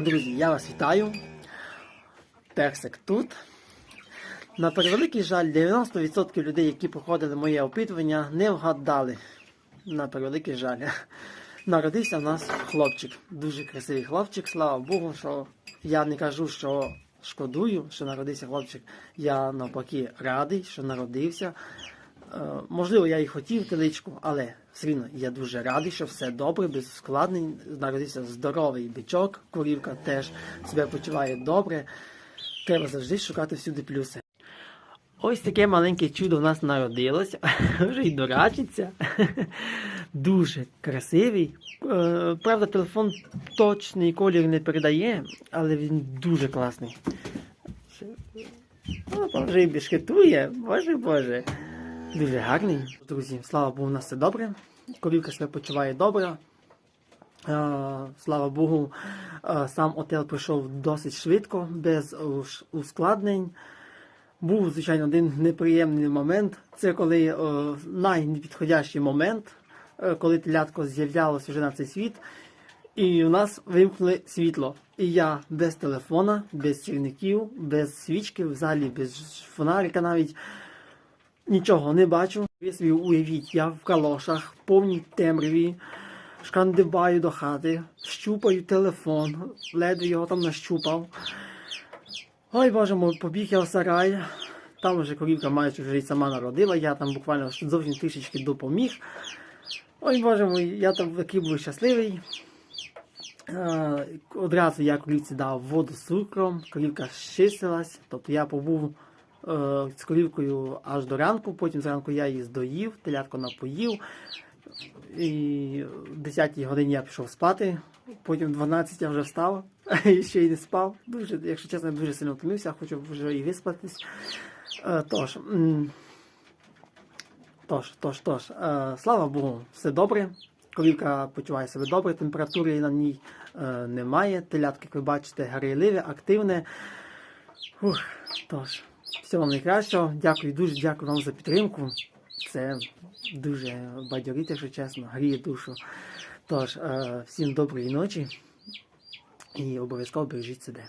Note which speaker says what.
Speaker 1: Друзі, я вас вітаю. Персик тут. На превеликий жаль, 90% людей, які проходили моє опитування, не вгадали. На превеликий жаль. Народився в нас хлопчик. Дуже красивий хлопчик, слава Богу, що я не кажу, що шкодую, що народився хлопчик. Я навпаки радий, що народився. Е, Можливо, я і хотів теличку, але все рівно я дуже радий, що все добре, без ускладнень. Народився здоровий бичок, курівка теж себе почуває добре. Треба завжди шукати всюди плюси. Ось таке маленьке чудо в нас народилось, вже й дурачиться. Дуже красивий. Е, Правда, телефон точний колір не передає, але він дуже класний. Вже і бішкетує, боже боже. Дуже гарний. Друзі, слава Богу, у нас все добре. Корівка себе почуває добре. Е, Слава Богу, е, сам отел пройшов досить швидко, без ускладнень. Був, звичайно, один неприємний момент. Це коли е, найнепідходящий момент, коли телятко з'являлося вже на цей світ, і у нас вимкнули світло. І я без телефона, без сірників, без свічки, взагалі без фонарика навіть нічого не бачу. Ви собі уявіть, я в калошах, повній темряві, шкандибаю до хати, щупаю телефон, ледве його там нащупав. Ой, боже мой, побіг я в сарай. Там вже корівка майже вже сама народила, я там буквально зовсім трішечки допоміг. Ой, боже мой, я там такий був щасливий. Е, Одразу я корівці дав воду з цукром, корівка щистилась, тобто я побув з корівкою аж до ранку, потім зранку я її здоїв, телятко напоїв. І в 10 годині я пішов спати, потім в 12 я вже встав і ще й не спав. Дуже, якщо чесно, дуже сильно втомився, хочу вже і виспатись. Е, Тож, тож, тож, тож, е, слава Богу, все добре. Корівка почуває себе добре, температури на ній е, немає. Телятки, як ви бачите, гарійливе, активне. Ух, тож, всього вам найкращого. Дякую, дуже дякую вам за підтримку. Це дуже бадьорить, якщо чесно, гріє душу. Тож, е, всім доброї ночі і обов'язково бережіть себе.